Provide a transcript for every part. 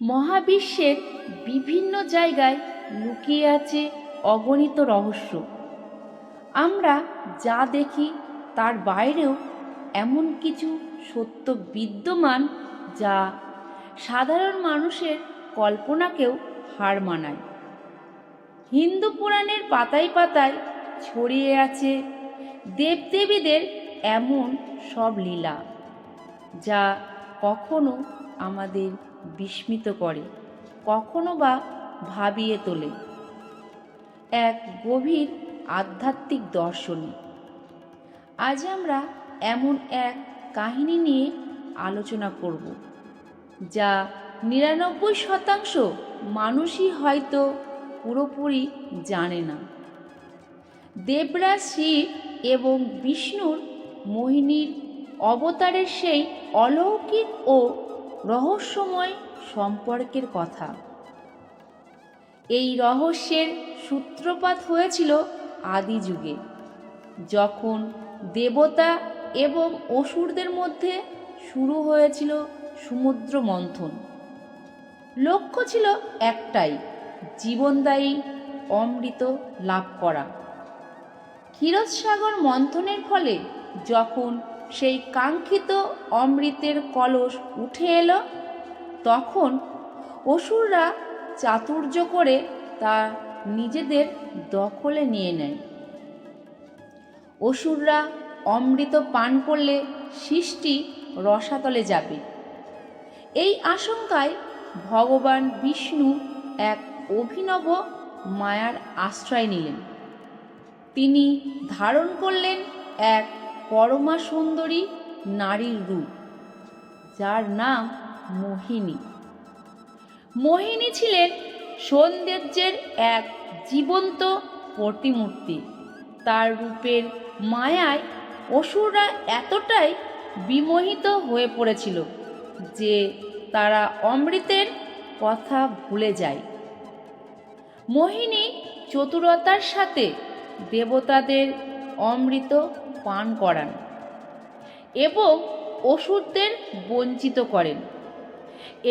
মহাবিশ্বের বিভিন্ন জায়গায় লুকিয়ে আছে অগণিত রহস্য। আমরা যা দেখি তার বাইরেও এমন কিছু সত্য বিদ্যমান যা সাধারণ মানুষের কল্পনাকেও হার মানায়। হিন্দু পুরাণের পাতায় পাতায় ছড়িয়ে আছে দেবদেবীদের এমন সব লীলা, যা কখনো আমাদের বিস্মিত করে, কখনো বা ভাবিয়ে তোলে। এক গভীর আধ্যাত্মিক দর্শনে। আজ আমরা এমন এক কাহিনী নিয়ে আলোচনা করব, যা নিরানব্বই শতাংশ মানুষই হয়তো পুরোপুরি জানে না। দেবরাজ শিব এবং বিষ্ণুর মোহিনীর অবতারের সেই অলৌকিক ও রহস্যময় সম্পর্কের কথা। এই রহস্যের সূত্রপাত হয়েছিল আদি যুগে, যখন দেবতা এবং অসুরদের মধ্যে শুরু হয়েছিল সমুদ্র মন্থন। লক্ষ্য ছিল একটাই, জীবনদায়ী অমৃত লাভ করা। ক্ষীরসাগর মন্থনের ফলে যখন সেই কাঙ্ক্ষিত অমৃতের কলস উঠে এলো। তখন অসুররা চাতুর্য করে তা নিজেদের দখলে নিয়ে নেয়। অসুররা অমৃত পান করলে সৃষ্টি রসাতলে যাবে। এই আশঙ্কায় ভগবান বিষ্ণু এক অভিনব মায়ার আশ্রয় নিলেন। তিনি ধারণ করলেন এক পরমা সুন্দরী নারীর রূপ, যার নাম মোহিনী। মোহিনী ছিলেন সৌন্দর্যের এক জীবন্ত প্রতিমূর্তি। তার রূপের মায়ায় অসুররা এতটাই বিমোহিত হয়ে পড়েছিল যে তারা অমৃতের কথা ভুলে যায়। মোহিনী চতুরতার সাথে দেবতাদের অমৃত পান করান এবং অসুরদের বঞ্চিত করেন।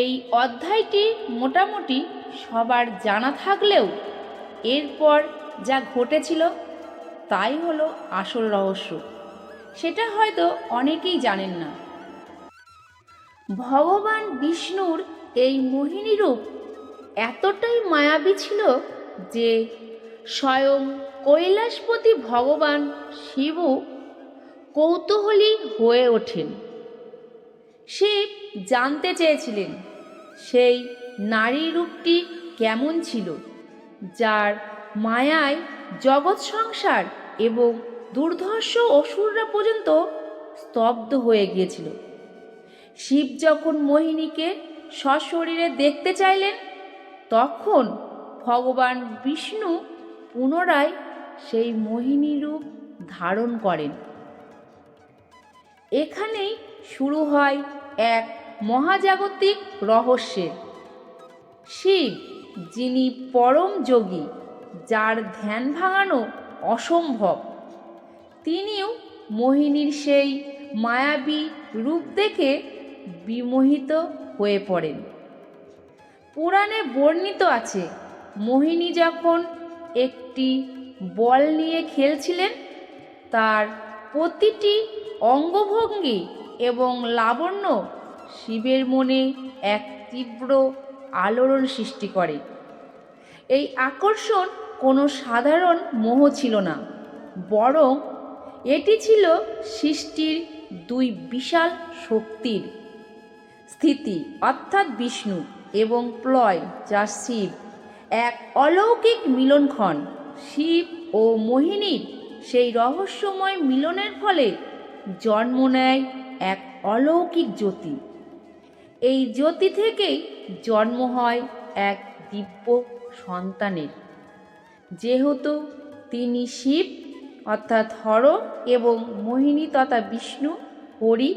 এই অধ্যায়টি মোটামুটি সবার জানা থাকলেও এরপর যা ঘটেছিল তাই হলো আসল রহস্য। সেটা হয়তো অনেকেই জানেন না। ভগবান বিষ্ণুর এই মোহিনী রূপ এতটাই মায়াবী ছিল যে স্বয়ং কৈলাসপতি ভগবান শিবও কৌতূহলী হয়ে ওঠেন। শিব জানতে চেয়েছিলেন, সেই নারী রূপটি কেমন ছিল, যার মায়ায় জগৎ সংসার এবং দুর্ধর্ষ অসুররা পর্যন্ত স্তব্ধ হয়ে গিয়েছিল। শিব যখন মোহিনীকে সশরীরে দেখতে চাইলেন, তখন ভগবান বিষ্ণু পুনরায় সেই মোহিনী রূপ ধারণ করেন। এখানেই শুরু হয় এক মহাজাগতিক রহস্যের। শিব, যিনি পরম যোগী, যার ধ্যান ভাঙানো অসম্ভব। তিনিও মোহিনীর সেই মায়াবী রূপ দেখে বিমোহিত হয়ে পড়েন। পুরাণে বর্ণিত আছে, মোহিনী যখন একটি বল নিয়ে খেলছিলেন, তার প্রতিটি অঙ্গভঙ্গি এবং লাবণ্য শিবের মনে এক তীব্র আলোড়ন সৃষ্টি করে। এই আকর্ষণ কোনো সাধারণ মোহ ছিল না, বরং এটি ছিল সৃষ্টির দুই বিশাল শক্তির স্থিতি, অর্থাৎ বিষ্ণু এবং প্লয় যা শিব এক অলৌকিক মিলনক্ষণ। শিব ও মোহিনীর সেই রহস্যময় মিলনের ফলে জন্ম নেয় এক অলৌকিক জ্যোতি। এই জ্যোতি থেকেই জন্ম হয় এক দিব্য সন্তানের। যেহেতু তিনি শিব, অর্থাৎ হর এবং মোহিনী তথা বিষ্ণু, হরি,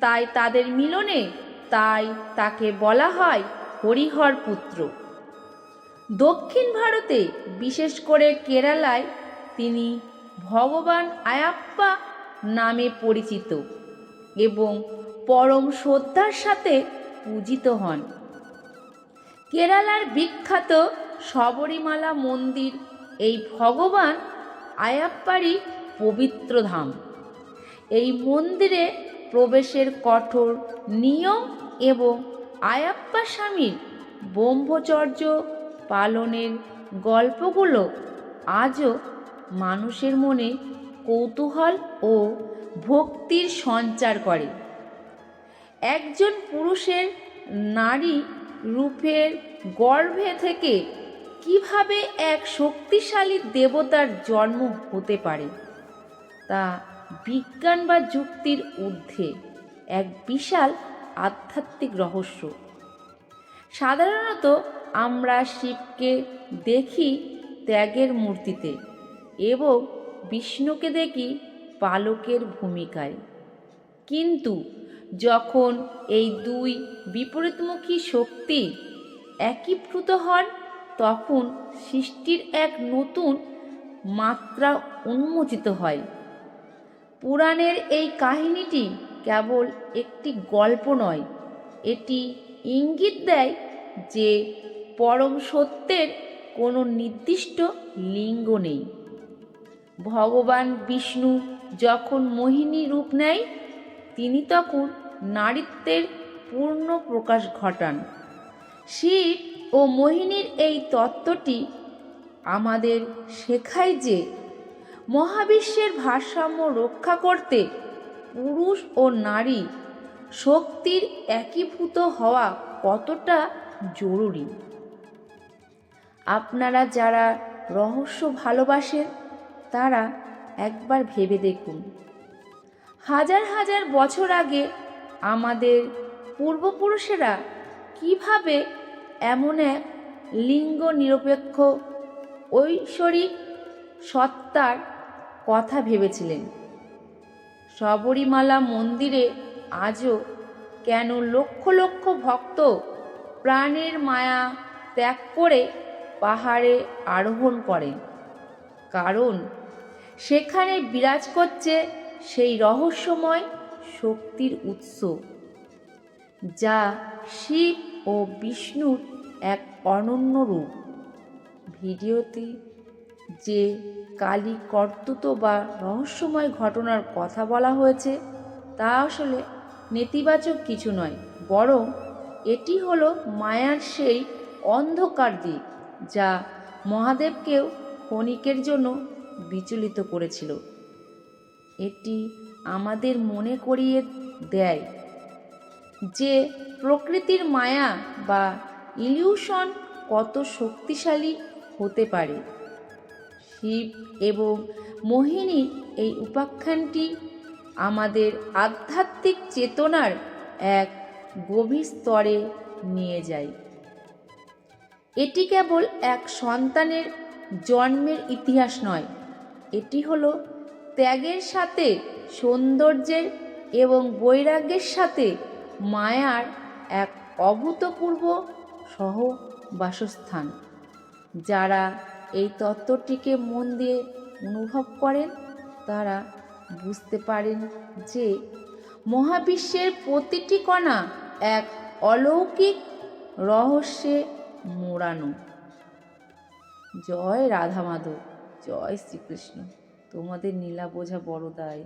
তাই তাদের মিলনে তাই তাকে বলা হয় হরিহর পুত্র। দক্ষিণ ভারতে বিশেষ করে কেরালায় তিনি ভগবান আয়াপ্পা নামে পরিচিত এবং পরম শ্রদ্ধার সাথে পূজিত হন। কেরালার বিখ্যাত শবরীমালা মন্দির, এই ভগবান আয়াপ্পারই পবিত্র ধাম। এই মন্দিরে প্রবেশের কঠোর নিয়ম এবং আয়াপ্পা স্বামীর ব্রহ্মচর্য পালনের গল্পগুলো আজও মানুষের মনে কৌতূহল ও ভক্তির সঞ্চার করে। একজন পুরুষের নারী রূপের গর্ভে থেকে কীভাবে এক শক্তিশালী দেবতার জন্ম হতে পারে, তা বিজ্ঞান বা যুক্তির ঊর্ধ্বে এক বিশাল আধ্যাত্মিক রহস্য। সাধারণত আমরা শিবকে দেখি ত্যাগের মূর্তিতে এবং বিষ্ণুকে দেখি পালকের ভূমিকায়। কিন্তু যখন এই দুই বিপরীতমুখী শক্তি একীভূত হন, তখন সৃষ্টির এক নতুন মাত্রা উন্মোচিত হয়। পুরাণের এই কাহিনীটি কেবল একটি গল্প নয়, এটি ইঙ্গিত দেয় যে পরম সত্যের কোনো নির্দিষ্ট লিঙ্গ নেই। ভগবান বিষ্ণু যখন মোহিনী রূপ নেয়, তিনি তখন নারীত্বের পূর্ণ প্রকাশ ঘটান। শিব ও মোহিনীর এই তত্ত্বটি আমাদের শেখায় যে, মহাবিশ্বের ভারসাম্য রক্ষা করতে পুরুষ ও নারী শক্তির একীভূত হওয়া কতটা জরুরি? আপনারা যারা রহস্য ভালোবাসেন তারা একবার ভেবে দেখুন। হাজার হাজার বছর আগে আমাদের পূর্বপুরুষেরা কীভাবে এমন এক লিঙ্গ নিরপেক্ষ, ঐশ্বরিক সত্তার কথা ভেবেছিলেন। শবরীমালা মন্দিরে আজও কেন লক্ষ লক্ষ ভক্ত প্রাণের মায়া ত্যাগ করে পাহাড়ে আরোহণ করেন। কারণ সেখানে বিরাজ করছে সেই রহস্যময় শক্তির উৎস, যা শিব ও বিষ্ণুর এক অনন্য রূপ। ভিডিওতে যে কালী কর্তুত বা রহস্যময় ঘটনার কথা বলা হয়েছে, তা আসলে নেতিবাচক কিছু নয়, বরং এটি হলো মায়ার সেই অন্ধকার দিক, যা মহাদেবকেও ক্ষণিকের জন্য বিচলিত করেছিল। এটি আমাদের মনে করিয়ে দেয় যে প্রকৃতির মায়া বা ইলিউশন কত শক্তিশালী হতে পারে। শিব এবং মোহিনীর এই উপাখ্যানটি আমাদের আধ্যাত্মিক চেতনার এক গভীর স্তরে নিয়ে যায়। এটি কেবল এক সন্তানের জন্মের ইতিহাস নয়। এটি হলো ত্যাগের সাথে, সৌন্দর্যের এবং বৈরাগ্যের সাথে মায়ার এক অভূতপূর্ব সহবাসস্থান। যারা এই তত্ত্বটিকে মন দিয়ে অনুভব করেন, তারা বুঝতে পারেন যে মহাবিশ্বের প্রতিটি কণা এক অলৌকিক রহস্যে মোড়ানো। জয় রাধা মাধব জয় শ্রীকৃষ্ণ। তোমাদের নীলা বোঝা বড় দায়